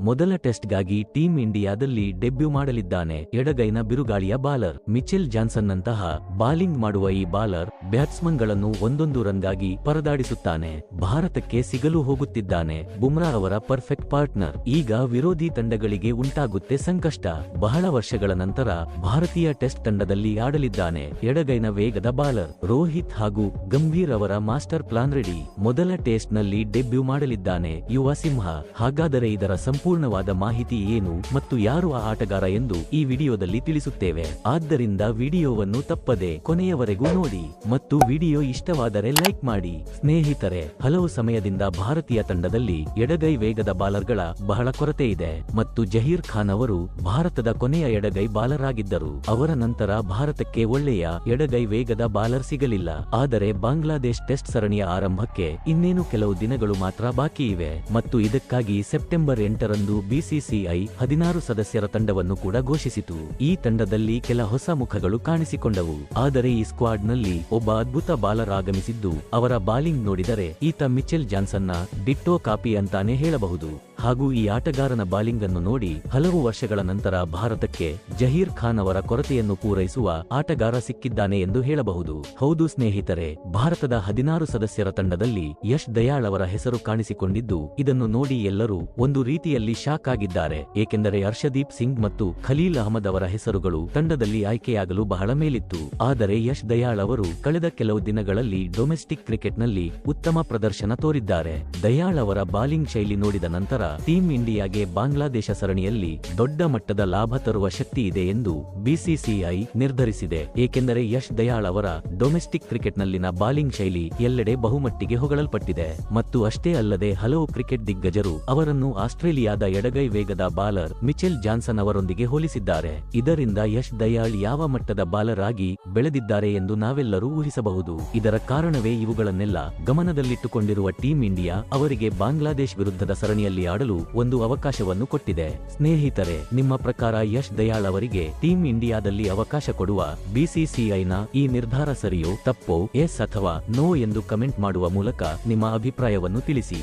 ಮೊದಲ ಟೆಸ್ಟ್ಗಾಗಿ ಟೀಂ ಇಂಡಿಯಾದಲ್ಲಿ ಡೆಬ್ಯೂ ಮಾಡಲಿದ್ದಾನೆ. ಎಡಗೈನ ಬಿರುಗಾಳಿಯ ಬಾಲರ್ ಮಿಚೆಲ್ ಜಾನ್ಸನ್ನಂತಹ ಬಾಲಿಂಗ್ ಮಾಡುವ ಈ ಬಾಲರ್ ಬ್ಯಾಟ್ಸ್ಮನ್ಗಳನ್ನು ಒಂದೊಂದು ರನ್ಗಾಗಿ ಪರದಾಡಿಸುತ್ತಾನೆ. ಭಾರತಕ್ಕೆ ಸಿಗಲು ಹೋಗುತ್ತಿದ್ದಾನೆ. ಬುಮ್ರಾ ಅವರ ಪರ್ಫೆಕ್ಟ್ ಪಾರ್ಟ್ನರ್. ಈಗ ವಿರೋಧಿ ತಂಡಗಳಿಗೆ ಉಂಟಾಗುತ್ತೆ ಸಂಕಷ್ಟ. ಬಹಳ ವರ್ಷಗಳ ನಂತರ ಭಾರತೀಯ ಟೆಸ್ಟ್ ತಂಡದಲ್ಲಿ ಆಡಲಿದ್ದಾನೆ. ಎಡಗೈನ ವೇಗದ ಬಾಲರ್ ರೋಹಿತ್ ಹಾಗೂ ಗಂಭೀರ್ ಅವರ ಮಾಸ್ಟರ್ ಪ್ಲಾನ್ ರೆಡಿ. ಮೊದಲ ಟೆಸ್ಟ್ನಲ್ಲಿ ಡೆಬ್ಯೂ ಮಾಡಲಿದ್ದಾನೆ. ಯುವ ಸಿಂಹ. ಹಾಗಾದರೆ ಇದರ ಸಂಪೂರ್ಣವಾದ ಮಾಹಿತಿ ಏನು ಮತ್ತು ಯಾರು ಆ ಆಟಗಾರ ಎಂದು ಈ ವಿಡಿಯೋದಲ್ಲಿ ತಿಳಿಸುತ್ತೇವೆ. ಆದ್ದರಿಂದ ವಿಡಿಯೋವನ್ನು ತಪ್ಪದೆ ಕೊನೆಯವರೆಗೂ ನೋಡಿ ಮತ್ತು ವಿಡಿಯೋ ಇಷ್ಟವಾದರೆ ಲೈಕ್ ಮಾಡಿ. ಸ್ನೇಹಿತರೆ, ಹಲವು ಸಮಯದಿಂದ ಭಾರತೀಯ ತಂಡದಲ್ಲಿ ಎಡಗೈ ವೇಗದ ಬಾಲರ್ಗಳ ಬಹಳ ಕೊರತೆ ಇದೆ ಮತ್ತು ಜಹೀರ್ ಖಾನ್ ಅವರು ಭಾರತದ ಕೊನೆಯ ಎಡಗೈ ಬಾಲರ್ ಆಗಿದ್ದರು ಅವರ ನಂತರ ಭಾರತಕ್ಕೆ ಒಳ್ಳೆಯ ಎಡಗೈ ವೇಗದ ಬಾಲರ್ ಸಿಗಲಿಲ್ಲ. ಆದರೆ ಬಾಂಗ್ಲಾದೇಶ್ ಟೆಸ್ಟ್ ಸರಣಿಯ ಆರಂಭಕ್ಕೆ ಇನ್ನೇನು ಕೆಲವು ದಿನಗಳು ಮಾತ್ರ ಬಾಕಿ ಇವೆ ಮತ್ತು ಇದಕ್ಕಾಗಿ ಸೆಪ್ಟೆಂಬರ್ ಎಂಟರಂದು ಬಿಸಿಸಿಐ ಹದಿನಾರು ಸದಸ್ಯರ ತಂಡವನ್ನು ಕೂಡ ಘೋಷಿಸಿತು. ಈ ತಂಡದಲ್ಲಿ ಕೆಲ ಹೊಸ ಮುಖಗಳು ಕಾಣಿಸಿಕೊಂಡವು. ಆದರೆ ಈ ಸ್ಕ್ವಾಡ್ನಲ್ಲಿ ಒಬ್ಬ ಅದ್ಭುತ ಬಾಲರ್ ಆಗಮಿಸಿದ್ದು, ಅವರ ಬಾಲಿಂಗ್ ನೋಡಿದರೆ ಈತ ಮಿಚೆಲ್ ಜಾನ್ಸನ್ನ ಡಿಟ್ಟೋ ಕಾಪಿ ಅಂತಾನೆ ಹೇಳಬಹುದು. ಹಾಗೂ ಈ ಆಟಗಾರನ ಬಾಲಿಂಗ್ ಅನ್ನು ನೋಡಿ ಹಲವು ವರ್ಷಗಳ ನಂತರ ಭಾರತಕ್ಕೆ ಜಹೀರ್ ಖಾನ್ ಅವರ ಕೊರತೆಯನ್ನು ಪೂರೈಸುವ ಆಟಗಾರ ಸಿಕ್ಕಿದ್ದಾನೆ ಎಂದು ಹೇಳಬಹುದು. ಹೌದು ಸ್ನೇಹಿತರೆ, ಭಾರತದ ಹದಿನಾರು ಸದಸ್ಯರ ತಂಡದಲ್ಲಿ ಯಶ್ ದಯಾಳ್ ಅವರ ಹೆಸರು ಕಾಣಿಸಿಕೊಂಡಿದ್ದು, ಇದನ್ನು ನೋಡಿ ಎಲ್ಲರೂ ಒಂದು ರೀತಿಯಲ್ಲಿ ಶಾಕ್ ಆಗಿದ್ದಾರೆ. ಏಕೆಂದರೆ ಹರ್ಷದೀಪ್ ಸಿಂಗ್ ಮತ್ತು ಖಲೀಲ್ ಅಹಮದ್ ಅವರ ಹೆಸರುಗಳು ತಂಡದಲ್ಲಿ ಆಯ್ಕೆಯಾಗಲು ಬಹಳ ಮೇಲಿತ್ತು. ಆದರೆ ಯಶ್ ದಯಾಳ್ ಅವರು ಕಳೆದ ಕೆಲವು ದಿನಗಳಲ್ಲಿ ಡೊಮೆಸ್ಟಿಕ್ ಕ್ರಿಕೆಟ್ನಲ್ಲಿ ಉತ್ತಮ ಪ್ರದರ್ಶನ ತೋರಿದ್ದಾರೆ. ದಯಾಳ್ ಅವರ ಬಾಲಿಂಗ್ ಶೈಲಿ ನೋಡಿದ ನಂತರ ಟೀಂ ಇಂಡಿಯಾಗೆ ಬಾಂಗ್ಲಾದೇಶ ಸರಣಿಯಲ್ಲಿ ದೊಡ್ಡ ಮಟ್ಟದ ಲಾಭ ತರುವ ಶಕ್ತಿ ಇದೆ ಎಂದು ಬಿಸಿಸಿಐ ನಿರ್ಧರಿಸಿದೆ. ಏಕೆಂದರೆ ಯಶ್ ದಯಾಳ್ ಅವರ ಡೊಮೆಸ್ಟಿಕ್ ಕ್ರಿಕೆಟ್ನಲ್ಲಿನ ಬಾಲಿಂಗ್ ಶೈಲಿ ಎಲ್ಲೆಡೆ ಬಹುಮಟ್ಟಿಗೆ ಹೊಗಳಲ್ಪಟ್ಟಿದೆ. ಮತ್ತು ಅಷ್ಟೇ ಅಲ್ಲದೆ ಹಲವು ಕ್ರಿಕೆಟ್ ದಿಗ್ಗಜರು ಅವರನ್ನು ಆಸ್ಟ್ರೇಲಿಯಾದ ಎಡಗೈ ವೇಗದ ಬಾಲರ್ ಮಿಚೆಲ್ ಜಾನ್ಸನ್ ಅವರೊಂದಿಗೆ ಹೋಲಿಸಿದ್ದಾರೆ. ಇದರಿಂದ ಯಶ್ ದಯಾಳ್ ಯಾವ ಮಟ್ಟದ ಬಾಲರ್ ಆಗಿ ಬೆಳೆದಿದ್ದಾರೆ ಎಂದು ನಾವೆಲ್ಲರೂ ಊಹಿಸಬಹುದು. ಇದರ ಕಾರಣವೇ ಇವುಗಳನ್ನೆಲ್ಲ ಗಮನದಲ್ಲಿಟ್ಟುಕೊಂಡಿರುವ ಟೀಂ ಇಂಡಿಯಾ ಅವರಿಗೆ ಬಾಂಗ್ಲಾದೇಶ್ ವಿರುದ್ಧದ ಸರಣಿಯಲ್ಲಿ ಆಡಲು ಒಂದು ಅವಕಾಶವನ್ನು ಕೊಟ್ಟಿದೆ. ಸ್ನೇಹಿತರೆ, ನಿಮ್ಮ ಪ್ರಕಾರ ಯಶ್ ದಯಾಳ್ ಅವರಿಗೆ ಟೀಂ ಇಂಡಿಯಾದಲ್ಲಿ ಅವಕಾಶ ಕೊಡುವ ಬಿಸಿಸಿಐನ ಈ ನಿರ್ಧಾರ ಸರಿಯೋ, ತಪ್ಪೋ, ಎಸ್ ಅಥವಾ ನೋ ಎಂದು ಕಮೆಂಟ್ ಮಾಡುವ ಮೂಲಕ ನಿಮ್ಮ ಅಭಿಪ್ರಾಯವನ್ನು ತಿಳಿಸಿ.